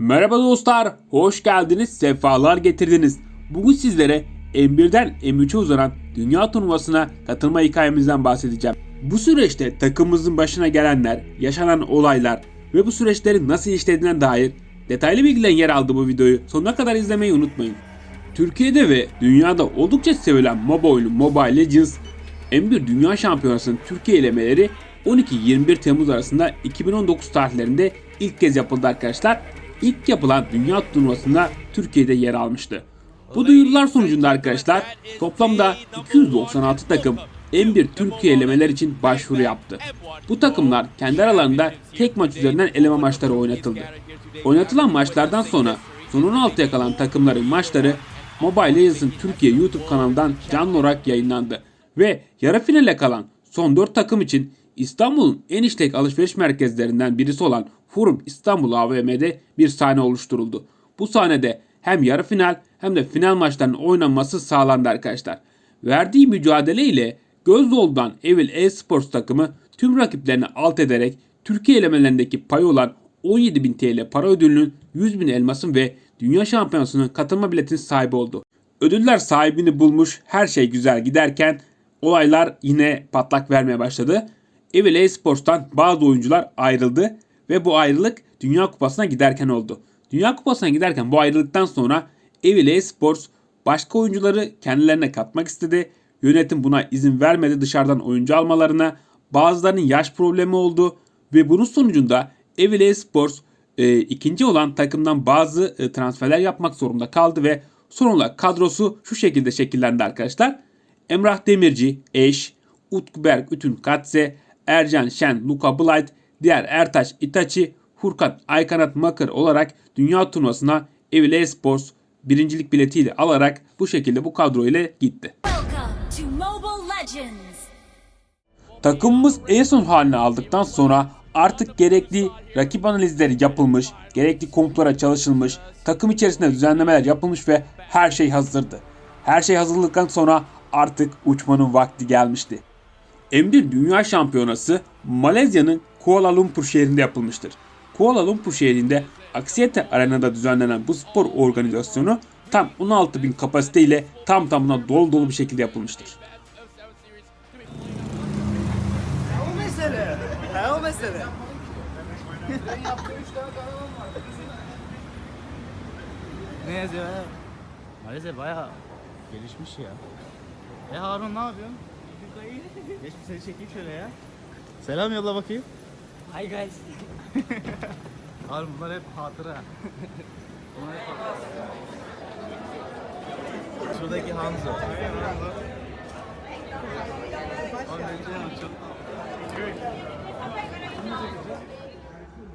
Merhaba dostlar, hoş geldiniz, sefalar getirdiniz. Bugün sizlere M1'den M3'e uzanan dünya turnuvasına katılma hikayemizden bahsedeceğim. Bu süreçte takımımızın başına gelenler, yaşanan olaylar ve bu süreçlerin nasıl işlediğine dair detaylı bilgilerin yer aldığı bu videoyu sonuna kadar izlemeyi unutmayın. Türkiye'de ve dünyada oldukça sevilen MOBA oyunu Mobile Legends M1 Dünya Şampiyonası'nın Türkiye elemeleri 12-21 Temmuz arasında 2019 tarihlerinde ilk kez yapıldı arkadaşlar. İlk yapılan dünya turnuvasında Türkiye'de yer almıştı. Bu duyurular sonucunda arkadaşlar toplamda 296 takım M1 Türkiye elemeler için başvuru yaptı. Bu takımlar kendi aralarında tek maç üzerinden eleme maçları oynatıldı. Oynatılan maçlardan sonra son 16'ya kalan takımların maçları Mobile Legends'ın Türkiye YouTube kanalından canlı olarak yayınlandı. Ve yarı finale kalan son 4 takım için İstanbul'un en işlek alışveriş merkezlerinden birisi olan Forum İstanbul AVM'de bir sahne oluşturuldu. Bu sahnede hem yarı final hem de final maçlarının oynanması sağlandı arkadaşlar. Verdiği mücadele ile göz dolduran Evil e-sports takımı tüm rakiplerini alt ederek Türkiye elemelerindeki payı olan 17.000 TL para ödülünün 100.000 elmasın ve Dünya Şampiyonası'nın katılma biletinin sahibi oldu. Ödüller sahibini bulmuş her şey güzel giderken olaylar yine patlak vermeye başladı. Evil Esports'tan bazı oyuncular ayrıldı ve bu ayrılık Dünya Kupası'na giderken oldu. Dünya Kupası'na giderken bu ayrılıktan sonra Evil Esports başka oyuncuları kendilerine katmak istedi. Yönetim buna izin vermedi dışarıdan oyuncu almalarına. Bazılarının yaş problemi oldu ve bunun sonucunda Evil Esports e, ikinci olan takımdan bazı e, transferler yapmak zorunda kaldı ve son olarak kadrosu şu şekilde şekillendi arkadaşlar. Emrah Demirci, Eş, Utku Berk, Ütün Katze, Ercan Şen, Luka Blight, diğer Ertaş Itachi, Furkan Aykanat Makır olarak dünya turnuvasına Evil Esports birincilik biletiyle alarak bu şekilde bu kadro ile gitti. Takımımız en son haline aldıktan sonra artık gerekli rakip analizleri yapılmış, gerekli komutlara çalışılmış, takım içerisinde düzenlemeler yapılmış ve her şey hazırdı. Her şey hazırlıktan sonra artık uçmanın vakti gelmişti. M1 Dünya Şampiyonası Malezya'nın Kuala Lumpur şehrinde yapılmıştır. Kuala Lumpur şehrinde Aksiyete Arena'da düzenlenen bu spor organizasyonu tam 16.000 kapasite ile tam tamına dolu dolu bir şekilde yapılmıştır. O mesele. Ha o mesele. ne yazıyor ha? Maalesef bayağı gelişmiş ya. E Harun ne yapıyorsun? Geç bir seni çekeyim şöyle ya. Selam yolla bakayım. Hi guys. Harun bunlar hep hatıra. Bunlar hep hatıra. Şuradaki Hanzo.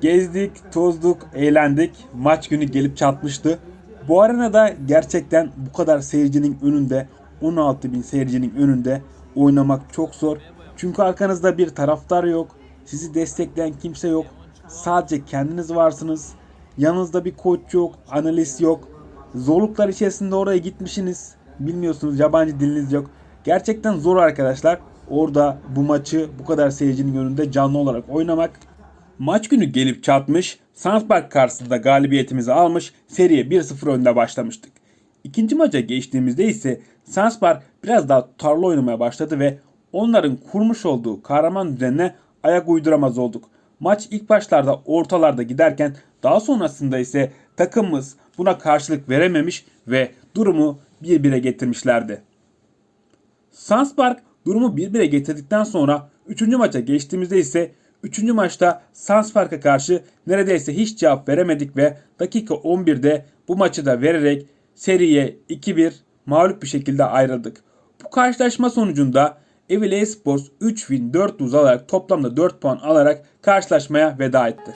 Gezdik, tozduk, eğlendik. Maç günü gelip çatmıştı. Bu arenada gerçekten bu kadar seyircinin önünde, 16 bin seyircinin önünde oynamak çok zor. Çünkü arkanızda bir taraftar yok. Sizi destekleyen kimse yok. Sadece kendiniz varsınız. Yanınızda bir koç yok, analist yok. Zorluklar içerisinde oraya gitmişsiniz. Bilmiyorsunuz, yabancı diliniz yok. Gerçekten zor arkadaşlar. Orada bu maçı bu kadar seyircinin önünde canlı olarak oynamak. Maç günü gelip çatmış, Sandspark karşısında galibiyetimizi almış, seriye 1-0 önde başlamıştık. İkinci maça geçtiğimizde ise Sandspark biraz daha tutarlı oynamaya başladı ve onların kurmuş olduğu kahraman düzenine ayak uyduramaz olduk. Maç ilk başlarda ortalarda giderken daha sonrasında ise takımımız buna karşılık verememiş ve durumu 1-1'e getirmişlerdi. Sandspark durumu 1-1'e getirdikten sonra 3. maça geçtiğimizde ise 3. maçta Sandspark'a karşı neredeyse hiç cevap veremedik ve dakika 11'de bu maçı da vererek seriye 2-1 mağlup bir şekilde ayrıldık. Bu karşılaşma sonucunda Evil Esports 3 win 4 lose alarak toplamda 4 puan alarak karşılaşmaya veda etti.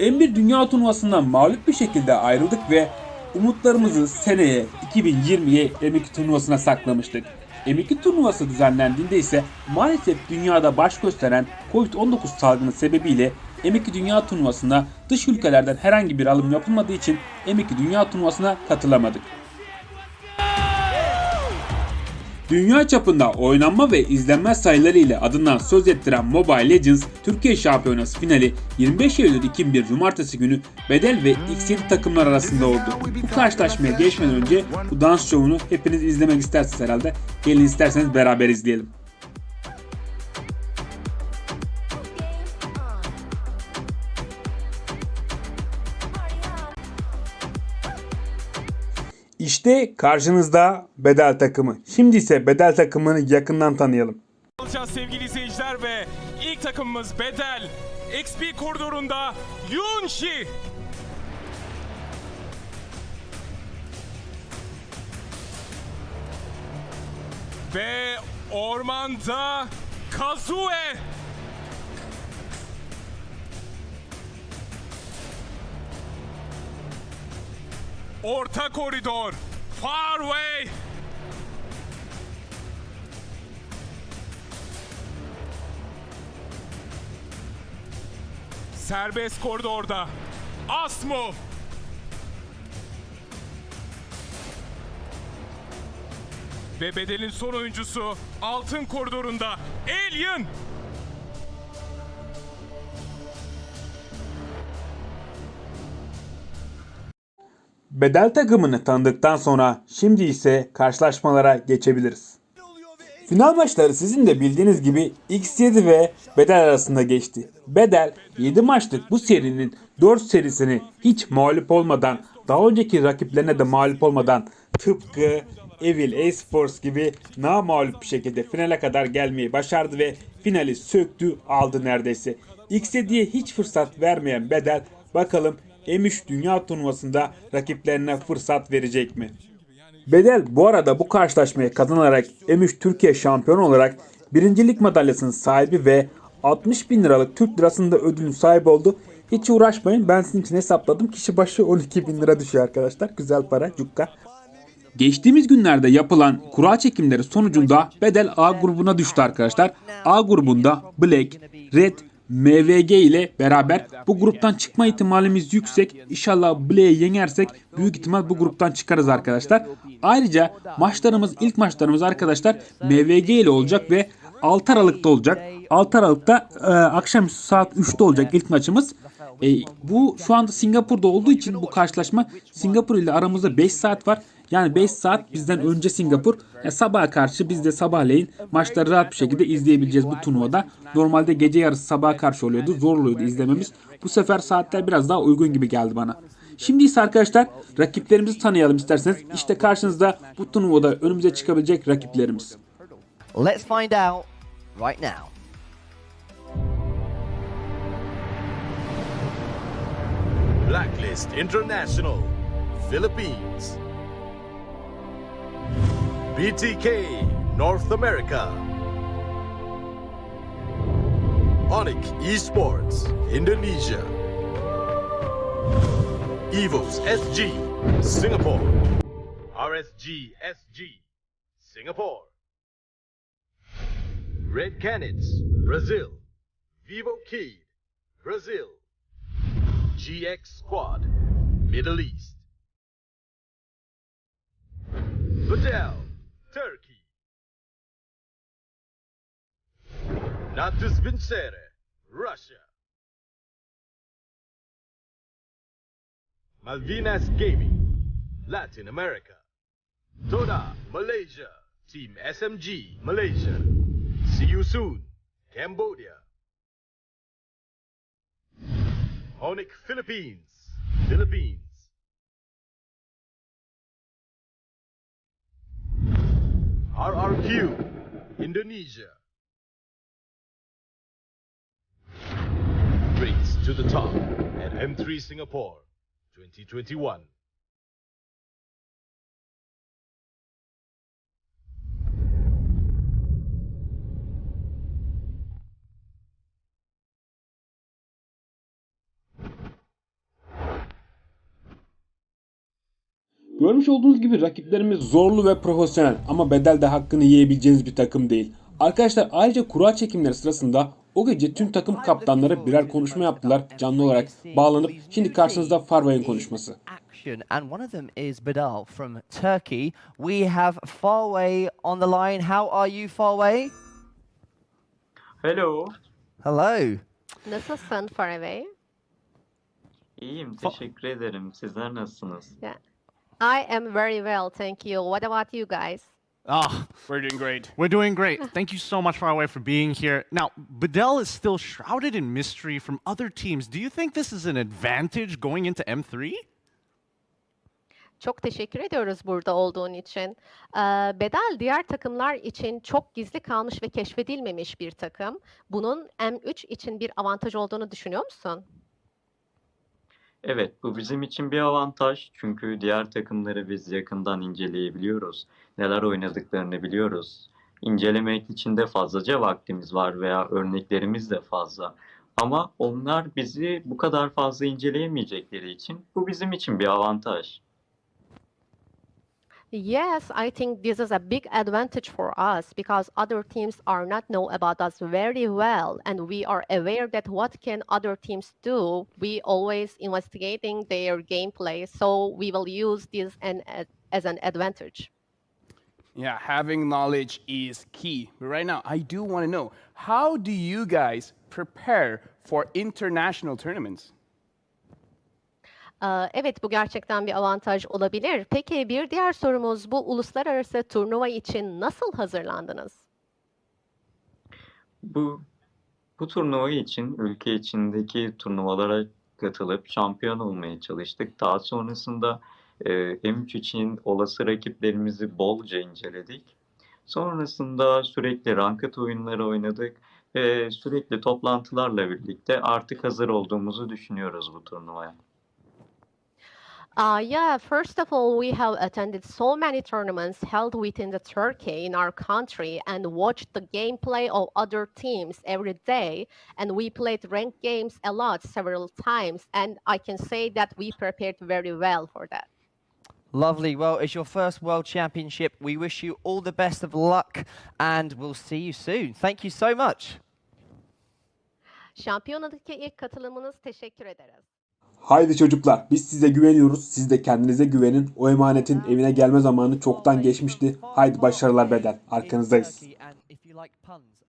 M1 Dünya Turnuvası'ndan mağlup bir şekilde ayrıldık ve umutlarımızı seneye 2020'ye M2 turnuvasına saklamıştık. M2 turnuvası düzenlendiğinde ise maalesef dünyada baş gösteren Covid-19 salgını sebebiyle M2 Dünya Turnuvası'na dış ülkelerden herhangi bir alım yapılmadığı için M2 Dünya Turnuvası'na katılamadık. Dünya çapında oynanma ve izlenme sayıları ile adından söz ettiren Mobile Legends Türkiye Şampiyonası finali 25 Eylül 2001 Cumartesi günü Bedel ve X7 takımlar arasında oldu. Bu karşılaşmaya geçmeden önce bu dans şovunu hepiniz izlemek istersiniz herhalde. Gelin isterseniz beraber izleyelim. İşte karşınızda Bedel takımı. Şimdi ise Bedel takımını yakından tanıyalım. alacağız sevgili izleyiciler ve ilk takımımız Bedel XP koridorunda Yunshi. Ve ormanda Kazue. Orta koridor Farway. Serbest koridorda Asmo. Ve bedelin son oyuncusu altın koridorunda Alien. Bedel takımını tanıdıktan sonra şimdi ise karşılaşmalara geçebiliriz. Final maçları sizin de bildiğiniz gibi X7 ve Bedel arasında geçti. Bedel 7 maçlık bu serinin 4 serisini hiç mağlup olmadan, daha önceki rakiplerine de mağlup olmadan tıpkı Evil Esports gibi namağlup bir şekilde finale kadar gelmeyi başardı ve finali söktü aldı neredeyse. X7'ye hiç fırsat vermeyen Bedel bakalım M3 Dünya Turnuvası'nda rakiplerine fırsat verecek mi? Bedel bu arada bu karşılaşmayı kazanarak M3 Türkiye şampiyonu olarak birincilik madalyasının sahibi ve 60 bin liralık Türk lirasında ödülün sahibi oldu. Hiç uğraşmayın ben sizin için hesapladım. Kişi başı 12 bin lira düşüyor arkadaşlar. Güzel para cukka. Geçtiğimiz günlerde yapılan kura çekimleri sonucunda Bedel A grubuna düştü arkadaşlar. A grubunda Black, Red, MVG ile beraber bu gruptan çıkma ihtimalimiz yüksek. İnşallah Black'i yenersek büyük ihtimal bu gruptan çıkarız arkadaşlar. Ayrıca maçlarımız ilk maçlarımız arkadaşlar MVG ile olacak ve 6 Aralık'ta olacak. 6 Aralık'ta e, akşam saat 3'te olacak ilk maçımız. E, bu şu anda Singapur'da olduğu için bu karşılaşma Singapur ile aramızda 5 saat var. Yani 5 saat bizden önce Singapur. E, sabaha karşı biz de sabahleyin maçları rahat bir şekilde izleyebileceğiz bu turnuvada. Normalde gece yarısı sabaha karşı oluyordu. Zor oluyordu izlememiz. Bu sefer saatler biraz daha uygun gibi geldi bana. Şimdi ise arkadaşlar rakiplerimizi tanıyalım isterseniz. İşte karşınızda bu turnuvada önümüze çıkabilecek rakiplerimiz. Let's find out right now. Blacklist International, Philippines. BTK, North America. Onyx Esports, Indonesia. Evos SG, Singapore. RSG SG, Singapore. Red Canids, Brazil. Vivo Key, Brazil. GX Squad, Middle East. Badel, Natus Vincere, Russia. Malvinas Gaming, Latin America. Toda, Malaysia. Team SMG, Malaysia. See you soon, Cambodia. Onyx Philippines, Philippines. RRQ, Indonesia. Race to the top at M3 Singapore, 2021. Görmüş olduğunuz gibi rakiplerimiz zorlu ve profesyonel ama bedelde hakkını yiyebileceğiniz bir takım değil. Arkadaşlar ayrıca kura çekimleri sırasında o gece tüm takım kaptanları birer konuşma yaptılar canlı olarak bağlanıp şimdi karşınızda Farvay'ın konuşması. and one of them is Badal from Turkey. We have Farway on the line. How are you, Farway? Hello. Hello. Nasılsın Faraway? İyiyim, teşekkür ederim. Sizler nasılsınız? I am very well, thank you. What about you guys? Ah, We're doing great. we're doing great. Thank you so much, Faraway, for being here. Now, Bedell is still shrouded in mystery from other teams. Do you think this is an advantage going into M3? Çok teşekkür ediyoruz burada olduğun için. Ee, Bedel diğer takımlar için çok gizli kalmış ve keşfedilmemiş bir takım. Bunun M3 için bir avantaj olduğunu düşünüyor musun? Evet, bu bizim için bir avantaj. Çünkü diğer takımları biz yakından inceleyebiliyoruz. Neler oynadıklarını biliyoruz. İncelemek için de fazlaca vaktimiz var veya örneklerimiz de fazla. Ama onlar bizi bu kadar fazla inceleyemeyecekleri için bu bizim için bir avantaj. Yes, I think this is a big advantage for us because other teams are not know about us very well and we are aware that what can other teams do. We always investigating their gameplay, so we will use this an, as an advantage. Yeah, having knowledge is key. But right now, I do want to know how do you guys prepare for international tournaments? Ee, Evet, bu gerçekten bir avantaj olabilir. Peki bir diğer sorumuz bu uluslararası turnuva için nasıl hazırlandınız? Bu bu turnuva için ülke içindeki turnuvalara katılıp şampiyon olmaya çalıştık. Daha sonrasında e, M3 için olası rakiplerimizi bolca inceledik. Sonrasında sürekli ranked oyunları oynadık ve sürekli toplantılarla birlikte artık hazır olduğumuzu düşünüyoruz bu turnuvaya. Uh, yeah, first of all, we have attended so many tournaments held within the Turkey in our country and watched the gameplay of other teams every day. And we played ranked games a lot, several times. And I can say that we prepared very well for that. Lovely. Well, it's your first World Championship. We wish you all the best of luck, and we'll see you soon. Thank you so much. Şampiyonadaki ilk katılımınız teşekkür ederiz. Haydi çocuklar biz size güveniyoruz. Siz de kendinize güvenin. O emanetin evine gelme zamanı çoktan geçmişti. Haydi başarılar bedel. Arkanızdayız.